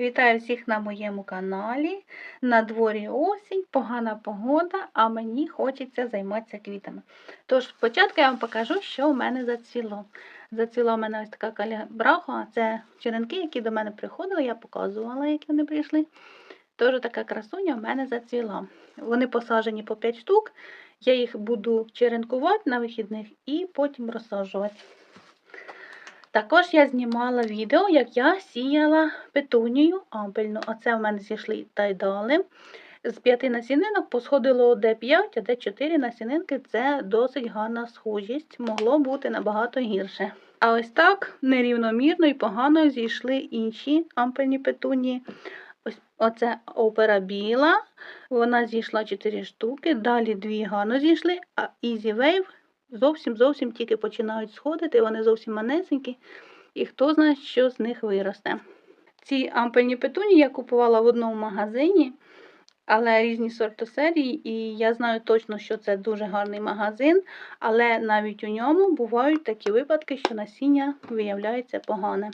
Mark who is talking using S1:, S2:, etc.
S1: Вітаю всіх на моєму каналі. На дворі осінь, погана погода, а мені хочеться займатися квітами. Тож, спочатку я вам покажу, що в мене зацвіло. Зацвіла в мене ось така калібраха, це черенки, які до мене приходили, я показувала, як вони прийшли. Тож така красуня в мене зацвіла. Вони посаджені по 5 штук. Я їх буду черенкувати на вихідних і потім розсаджувати. Також я знімала відео, як я сіяла петунію ампельну. Оце в мене зійшли тайдали. З п'яти насінинок посходило де 5, а де 4 насінинки. Це досить гарна схожість, могло бути набагато гірше. А ось так нерівномірно і погано зійшли інші ампельні петунії. Ось Оце опера біла, вона зійшла 4 штуки, далі дві гарно зійшли, а Easy Wave зовсім зовсім тільки починають сходити, вони зовсім манесенькі, і хто знає, що з них виросте. Ці ампельні петуні я купувала в одному магазині, але різні сорти серії, і я знаю точно, що це дуже гарний магазин, але навіть у ньому бувають такі випадки, що насіння виявляється погане.